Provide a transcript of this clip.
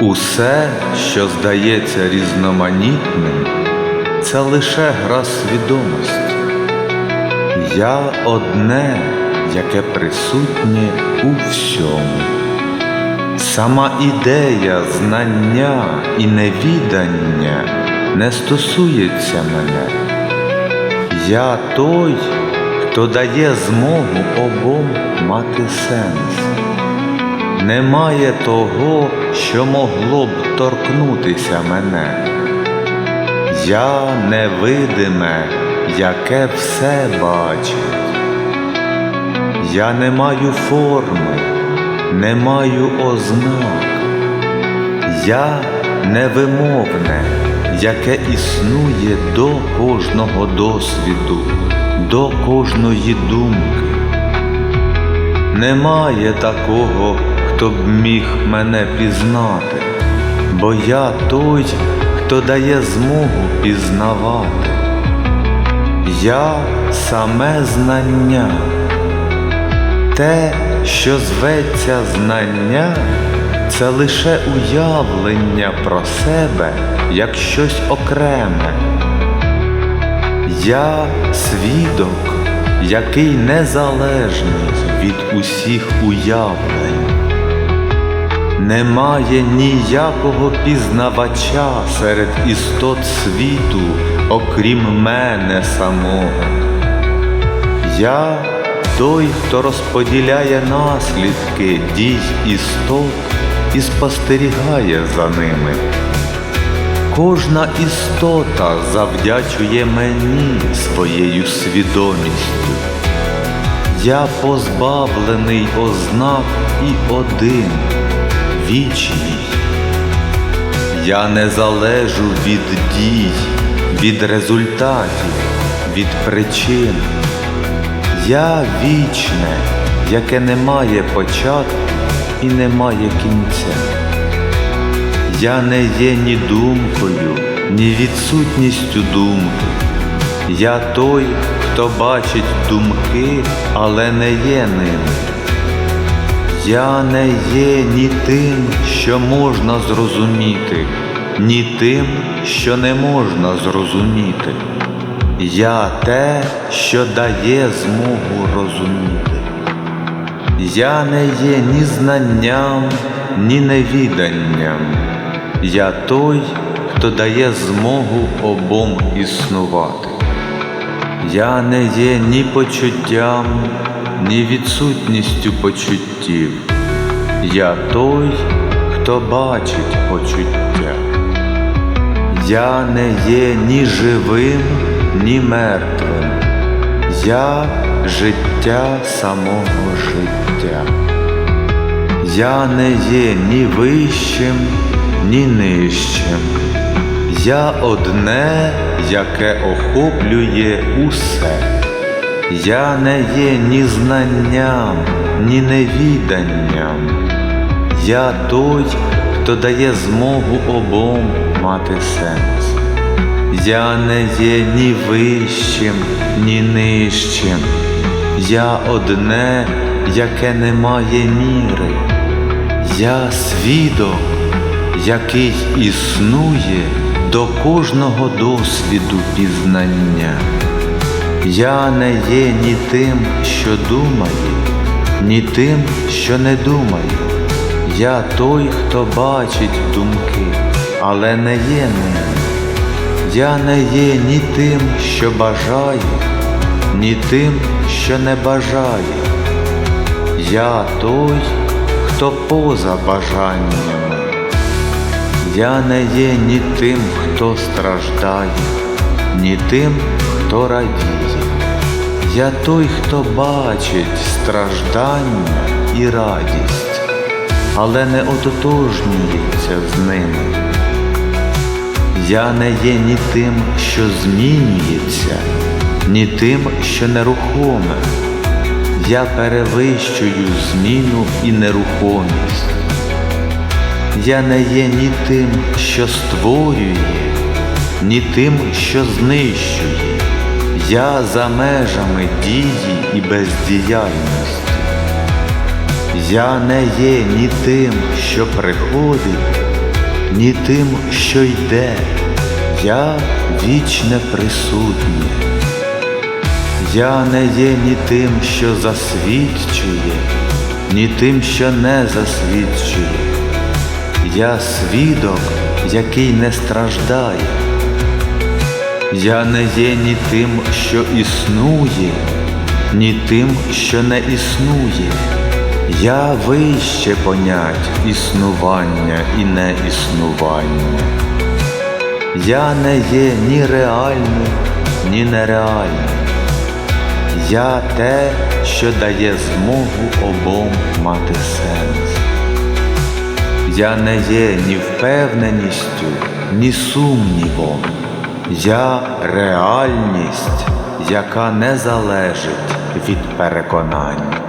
Усе, що здається різноманітним, це лише гра свідомості. Я одне, яке присутнє у всьому. Сама ідея знання і невідання не стосується мене. Я той, хто дає змогу обом мати сенс. Немає того, що могло б торкнутися мене. Я невидиме, яке все бачить. Я не маю форми, не маю ознак. Я невимовне, яке існує до кожного досвіду, до кожної думки. Немає такого, хто б міг мене пізнати, бо я той, хто дає змогу пізнавати. Я саме знання. Те, що зветься знання, це лише уявлення про себе як щось окреме. Я свідок, який незалежний від усіх уявлень. Немає ніякого пізнавача серед істот світу, окрім мене самого. Я той, хто розподіляє наслідки дій істот і спостерігає за ними. Кожна істота завдячує мені своєю свідомістю. Я позбавлений ознак і один вічний. Я не залежу від дій, від результатів, від причин. Я вічне, яке не має початку і не має кінця. Я не є ні думкою, ні відсутністю думки. Я той, хто бачить думки, але не є ними. Я не є ні тим, що можна зрозуміти, ні тим, що не можна зрозуміти. Я те, що дає змогу розуміти. Я не є ні знанням, ні невіданням. Я той, хто дає змогу обом існувати. Я не є ні почуттям, ні відсутністю почуттів. Я той, хто бачить почуття. Я не є ні живим, ні мертвим. Я життя самого життя. Я не є ні вищим, ні нижчим. Я одне, яке охоплює усе. Я не є ні знанням, ні невіданням. Я той, хто дає змогу обом мати сенс. Я не є ні вищим, ні нижчим. Я одне, яке не має міри. Я свідок, який існує до кожного досвіду пізнання. Я не є ні тим, що думає, ні тим, що не думає. Я той, хто бачить думки, але не є ними. Я не є ні тим, що бажає, ні тим, що не бажає. Я той, хто поза бажаннями. Я не є ні тим, хто страждає, ні тим, хто радіє. Я той, хто бачить страждання і радість, але не ототожнюється з ними. Я не є ні тим, що змінюється, ні тим, що нерухоме. Я перевищую зміну і нерухомість. Я не є ні тим, що створює, ні тим, що знищує. Я за межами дії і бездіяльності. Я не є ні тим, що приходить, ні тим, що йде, я вічне присутнє. Я не є ні тим, що засвідчує, ні тим, що не засвідчує. Я свідок, який не страждає. Я не є ні тим, що існує, ні тим, що не існує. Я вище понять існування і неіснування. Я не є ні реальним, ні нереальним. Я те, що дає змогу обом мати сенс. Я не є ні впевненістю, ні сумнівом. Я реальність, яка не залежить від переконання.